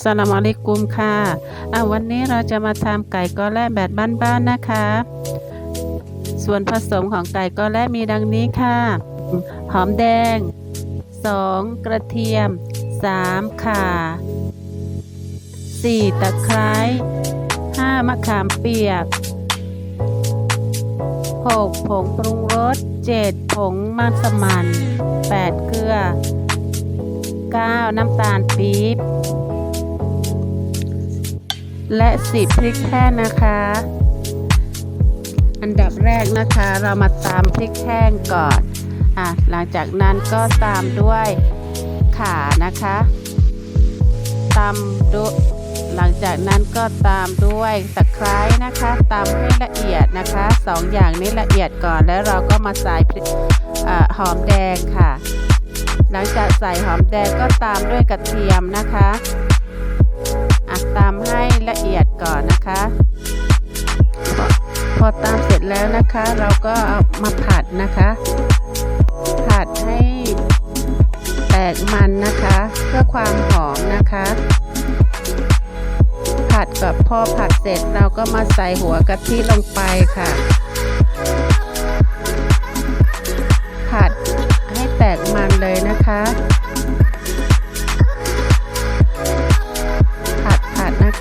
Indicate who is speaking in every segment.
Speaker 1: สลามอะลัยกุมค่ะอะวันนี้เราจะมาทำไก่กอแรกแบบบ้านๆนะคะ ส่วนผสมของไก่กอแรกมีดังนี้ค่ะ หอมแดง 2 กระเทียม 3 ข่า 4 ตะไคร้ 5 มะขามเปียก 6 ผงปรุงรส 7 ผงมัสมั่น8 เกลือ 9 น้ำตาลปี๊บ และ10พริกแห้งนะคะ อันดับแรกนะคะเรามาตามพริกแห้งก่อนอะหลังจากนั้นก็ตามด้วยขานะคะตามดูหลังจากนั้นก็ตามด้วยตะไคร้นะคะตามให้ละเอียดนะคะสองอย่างนี้ละเอียดก่อนแล้วเราก็มาใส่หอมแดงค่ะ หลังจากใส่หอมแดงก็ตามด้วยกระเทียมนะคะ อะตามให้ละเอียดก่อนนะคะ พอตามเสร็จแล้วนะคะ เราก็เอามาผัดนะคะ ผัดให้แตกมันนะคะ เพื่อความหอมนะคะ ผัดกับพอผัดเสร็จเราก็มาใส่หัวกะทิลงไปค่ะ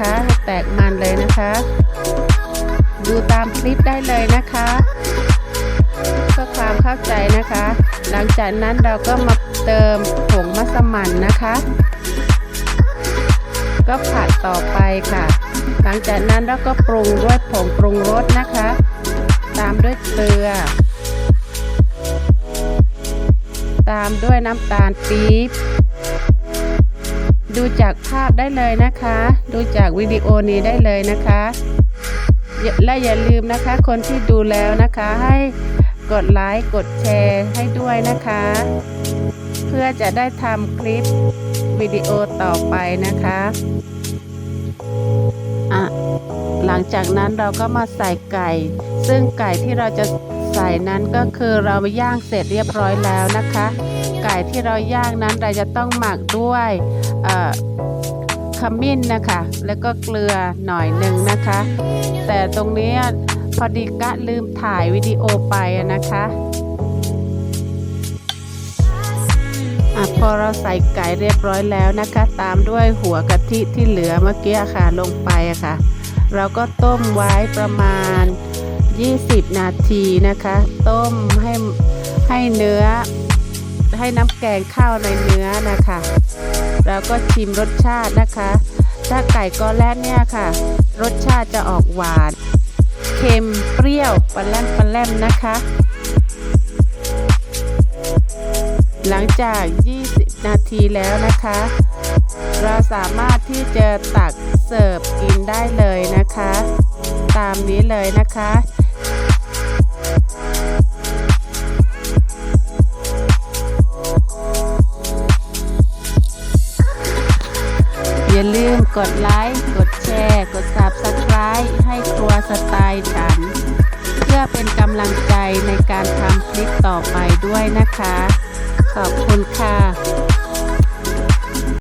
Speaker 1: นะคะแตกมันเลยนะคะ ดูตามคลิปได้เลยนะคะเพื่อความเข้าใจนะคะ หลังจากนั้นเราก็มาเติมผงมัสมั่นนะคะ ก็ผัดต่อไปค่ะ หลังจากนั้นเราก็ปรุงด้วยผงปรุงรสนะคะ ตามด้วยเกลือ ตามด้วยน้ำตาลปี๊บ ดูจากภาพได้เลยนะคะ ดูจากวิดีโอนี้ได้เลยนะคะ และอย่าลืมนะคะ คนที่ดูแล้วนะคะให้กดไลค์กดแชร์ให้ด้วยนะคะ เพื่อจะได้ทำคลิปวิดีโอต่อไปนะคะอะหลังจากนั้นเราก็มาใส่ไก่ ซึ่งไก่ที่เราจะใส่นั้นก็คือเราย่างเสร็จเรียบร้อยแล้วนะคะ ไก่ที่เราย่างนั้นเราจะต้องหมักด้วยขมิ้นนะคะ แล้วก็เกลือหน่อยหนึ่งนะคะ แต่ตรงนี้พอดีกะลืมถ่ายวิดีโอไปนะคะอะพอเราใส่ไก่เรียบร้อยแล้วนะคะ ตามด้วยหัวกะทิที่เหลือเมื่อกี้ค่ะลงไปอะค่ะ เราก็ต้มไว้ประมาณ 20 นาทีนะคะ ต้มให้ให้เนื้อ ให้น้ำแกงข้าวในเนื้อนะคะ แล้วก็ชิมรสชาตินะคะ ถ้าไก่ก้อนแรกเนี่ยค่ะ รสชาติจะออกหวาน เค็มเปรี้ยวปลาแรมปลาแรมนะคะ หลังจาก 20 นาทีแล้วนะคะ เราสามารถที่จะตักเสิร์ฟกินได้เลยนะคะ ตามนี้เลยนะคะ อย่าลืมกดไลค์ กดแชร์ กด Subscribe ให้ครัวสไตล์ฉัน เพื่อเป็นกำลังใจในการทำคลิปต่อไปด้วยนะคะ ขอบคุณค่ะ